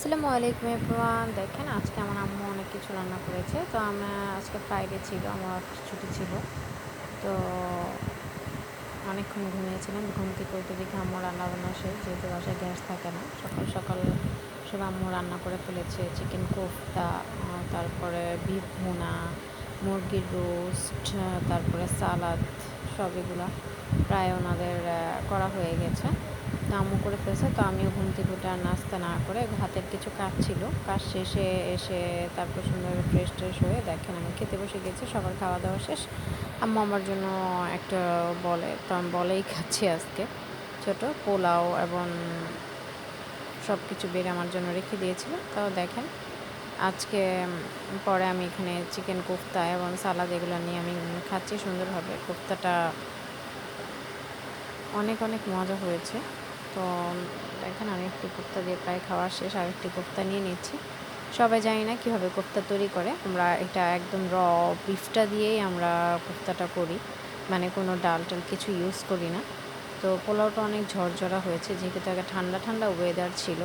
আসসালামু আলাইকুম এভরিওয়ান। দেখেন আজকে আমার আম্মু অনেক কিছু রান্না করেছে। তো আমার আজকে ফ্রাইডে ছিল, আমার অফিস ছুটি ছিল। তো অনেকক্ষণ ঘুমিয়েছিলাম। ঘুম থেকে উঠে দেখি আম্মু রান্না বান্না শেষ, যেহেতু বাসায় গ্যাস থাকে না। সকাল সকাল সব আম্মু রান্না করে ফেলেছে। চিকেন কোফতা তারপরে বিফ ভুনা, মুরগির রোস্ট তারপরে সালাদ সব এগুলো প্রায় ওনাদের করা হয়ে গেছে। তো করে ফেলছে, তো আমিও ঘুম থেকে উঠে আর নাস্তা না করে হাতের কিছু কাজ ছিল। কাজ শেষে এসে তারপর সুন্দর ফ্রেশ ট্রেশ হয়ে দেখেন আমি খেতে বসে গেছি, সবার খাওয়া দাওয়া শেষ। আম্মু আমার জন্য একটা বলে, তো আমি বলেই খাচ্ছি আজকে। ছোট পোলাও এবং সব কিছু বের আমার জন্য রেখে দিয়েছিল। তাও দেখেন, আজকে পরে আমি এখানে চিকেন কোফতা এবং সালাদ এগুলো নিয়ে আমি খাচ্ছি সুন্দরভাবে। কোফতাটা অনেক অনেক মজা হয়েছে। তো, দেখেন আমি একটি কোফতা দিয়ে প্রায় খাওয়া শেষ, আর একটি কোফতা নিয়ে নিচ্ছি। সবাই জানি না কীভাবে কোফতা তৈরি করে। আমরা এটা একদম র বিফটা দিয়েই আমরা কোফতাটা করি। মানে কোনো ডাল টাল কিছু ইউজ করি না। তো পোলাওটা অনেক ঝরঝরা হয়েছে, যেহেতু একটা ঠান্ডা ঠান্ডা ওয়েদার ছিল।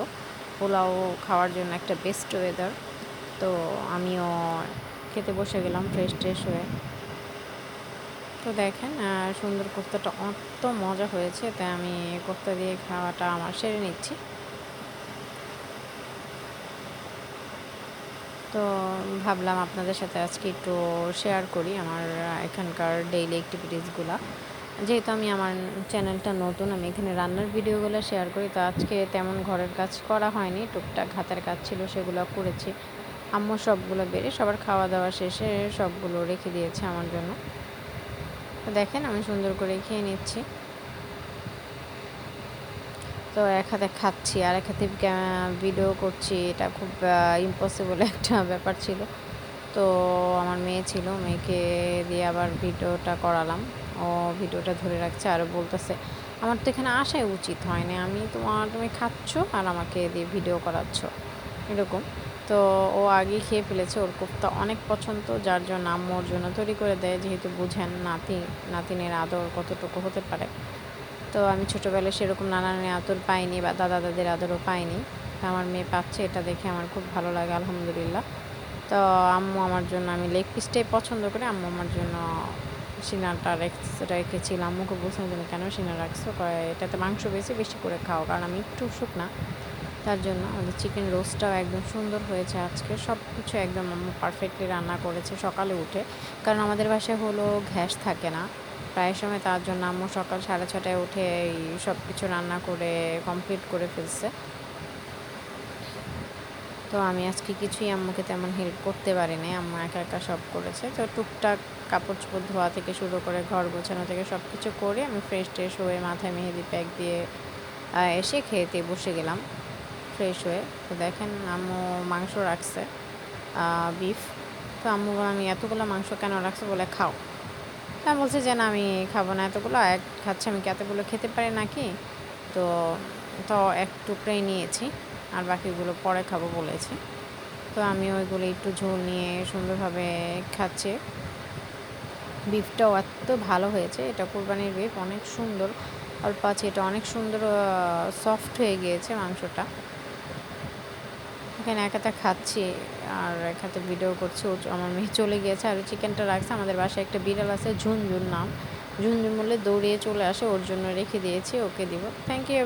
পোলাও খাওয়ার জন্য একটা বেস্ট ওয়েদার তো আমিও খেতে বসে গেলাম ফ্রেশ ট্রেশ হয়ে। তো দেখেন সুন্দর কোফতাটা অত মজা হয়েছে, তাই আমি কোফতা দিয়ে খাওয়াটা আমার সেরে নিচ্ছি। তো ভাবলাম আপনাদের সাথে আজকে একটু শেয়ার করি আমার এখানকার ডেইলি অ্যাক্টিভিটিসগুলো যেহেতু আমি আমার চ্যানেলটা নতুন, আমি এখানে রান্নার ভিডিওগুলো শেয়ার করি, তো আজকে তেমন ঘরের কাজ করা হয়নি, টুকটাক হাতের কাজ ছিল, সেগুলো করেছি। আম্মু সবগুলো বেড়ে সবার খাওয়া দাওয়া শেষে সবগুলো রেখে দিয়েছে আমার জন্য। দেখেন, আমি সুন্দর করে খেয়ে নিচ্ছি। তো এক হাতে খাচ্ছি, আর এক হাতে ভিডিও করছি। এটা খুব ইম্পসিবল একটা ব্যাপার ছিল। তো আমার মেয়ে ছিল, মেয়েকে দিয়ে আবার ভিডিওটা করালাম। ও ভিডিওটা ধরে রাখছে আর বলতেছে, আমার তো এখানে আসাই উচিত হয় না আমি তোমার তুমি খাচ্ছ আর আমাকে দিয়ে ভিডিও করাচ্ছ। এরকম। তো ও আগে খেয়ে ফেলেছে ওর কোফতা অনেক পছন্দ, যার জন্য আম্মু ওর জন্য তৈরি করে দেয়। যেহেতু বুঝেন নাতি, নাতিনের আদর কতটুকু হতে পারে। তো আমি ছোটোবেলায় সেরকম নানানের আদর পাইনি বা দাদা দাদির আদরও পাইনি। আমার মেয়ে পাচ্ছে এটা দেখে আমার খুব ভালো লাগে, আলহামদুলিল্লাহ। তো আম্মু আমার জন্য, আমি লেগ পিসটাই পছন্দ করি। আম্মু আমার জন্য সিনারটা রেখেছিল। আম্মুকে বলছিলাম, তুমি কেন সিনার রাখছো? এটাতে মাংস বেশি বেশি করে খাও। কারণ আমি একটু শুকনা। তার জন্য আমাদের চিকেন রোস্টটাও একদম সুন্দর হয়েছে আজকে। সব কিছু একদম আম্মু পারফেক্টলি রান্না করেছে সকালে উঠে। কারণ আমাদের বাসায় হলো গ্যাস থাকে না। প্রায় সময় তার জন্য আম্মু সকাল সাড়ে ছটায় উঠে এই সব কিছু রান্না করে কমপ্লিট করে ফেলছে। তো আমি আজকে কিছুই আম্মুকে তেমন হেল্প করতে পারিনি। আম্মু একা একা সব করেছে। তো টুকটাক কাপড় চোপড় ধোয়া থেকে শুরু করে ঘর গোছানো থেকে সব কিছু করে আমি ফ্রেশ ট্রেশ হয়ে মাথায় মেহেদি প্যাক দিয়ে এসে খেতে বসে গেলাম। ফ্রেশ হয়ে তো দেখেন আম্মু মাংস রাখছে বিফ তো আম্মু বলে, আমি এতগুলো মাংস কেন রাখছে? বলে খাও। তা বলছে যে না আমি খাব না এতগুলো এক খাচ্ছে আমি কি এতগুলো খেতে পারি নাকি? তো তো এক টুকরাই নিয়েছি আর বাকিগুলো পরে খাব বলেছি। তো আমি ওইগুলো একটু ঝোল নিয়ে সুন্দরভাবে খাচ্ছি। বিফটাও এত ভালো হয়েছে এটা কোরবানির বিফ অনেক সুন্দর। অল্প আছে এটা অনেক সুন্দর সফট হয়ে গিয়েছে মাংসটা। এখানে এক হাতে খাচ্ছি। আর এক হাতে ভিডিও করছি, ও আমার মেয়ে চলে গিয়েছে। আর চিকেনটা রাখছে, আমাদের বাসায় একটা বিড়াল আছে, ঝুনঝুন নাম। ঝুনঝুন বললে দৌড়িয়ে চলে আসে, ওর জন্য রেখে দিয়েছি, ওকে দিব। Thank you